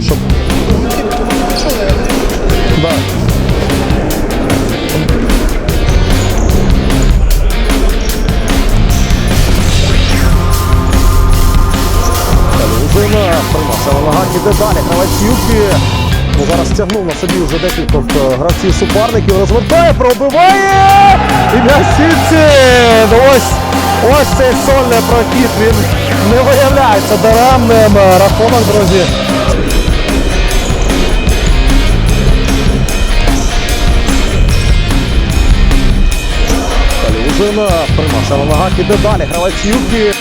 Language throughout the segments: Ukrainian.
таке, щоб. Да. Лузина, формація нога іде далі, Кравацюк. Ну, Зараз тягнув на собі вже декількох е, гравців суперників, розвертає, пробиває! І на! Ну, ось ось цей сольний прохід, він не виявляється даремним. Рахунок, друзі. Приносить на ногах іде. Гравець Юки.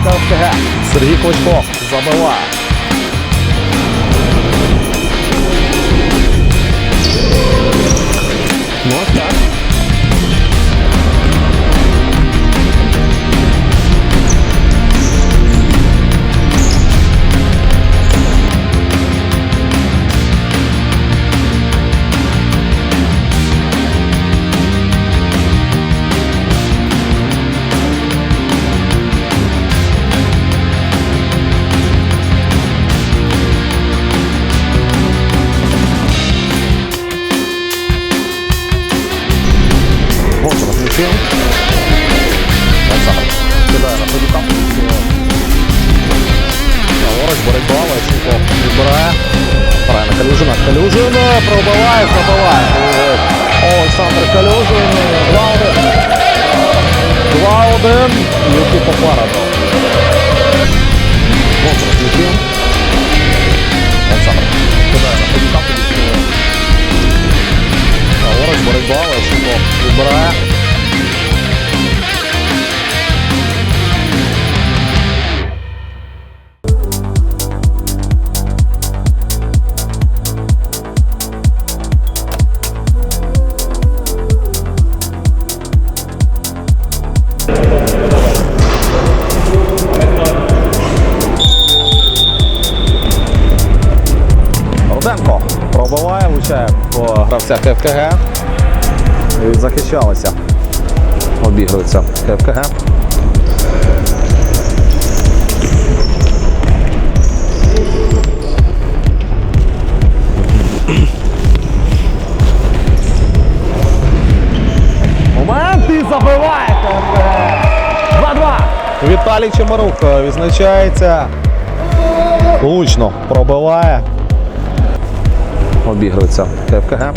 Зріння КФТГ. Сергій Клочко забиває. М'ячем. Олександр кидає на Федюка. Праворуч, боротьба, Лещенко відбирає. Калюжина. Калюжин пробиває, пробиває. Олександр Калюжин. 2-1. 2-1. Юки попереду. Гравця КФКГ. І захищалися. Обігрується КФКГ. Забиває КФКГ. 2-2. Віталій Чемарук е, відзначається. Влучно пробиває. Обігрується КФКГ.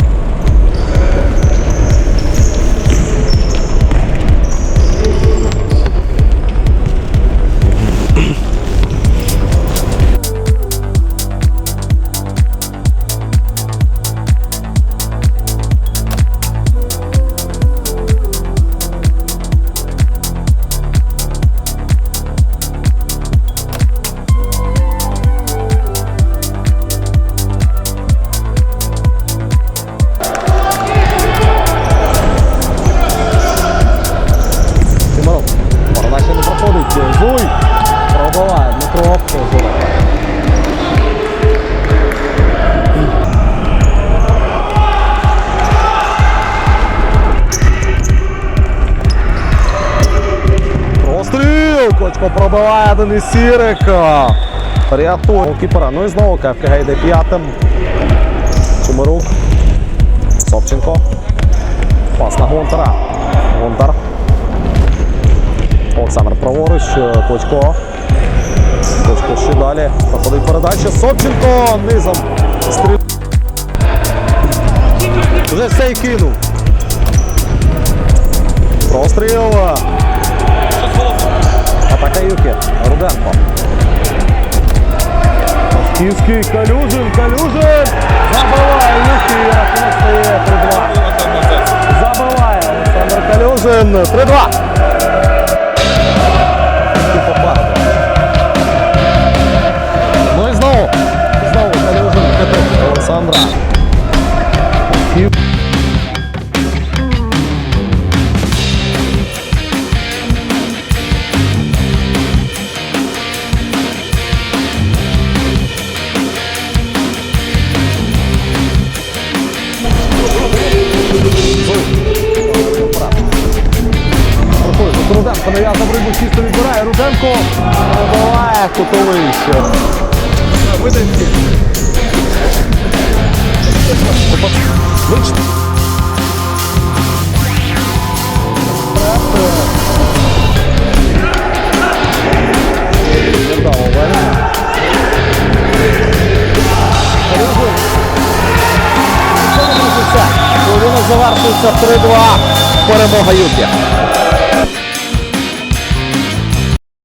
Пробиває Денис Сірик. Рятує кіпера. Ну і знову КФКГ йде п'ятим. Чумарук. Собченко. Пас на Гонтара. Гонтар. Олександр праворуч, е, Клочко. Клочко ще далі. Проходить передача. Собченко низом. Стріл. Вже все і кинув. Простріл. Атака Юки. Руденко. Київський Калюжин. Калюжин. Забиває і Рахунок стає 3-2. Забиває Олександр Калюжин. 3-2. Пробиває кутовище. Вичт. Невдало Веня. Рижик. Що не все. Поєдинок завершується 3-2. Перемога Юпі.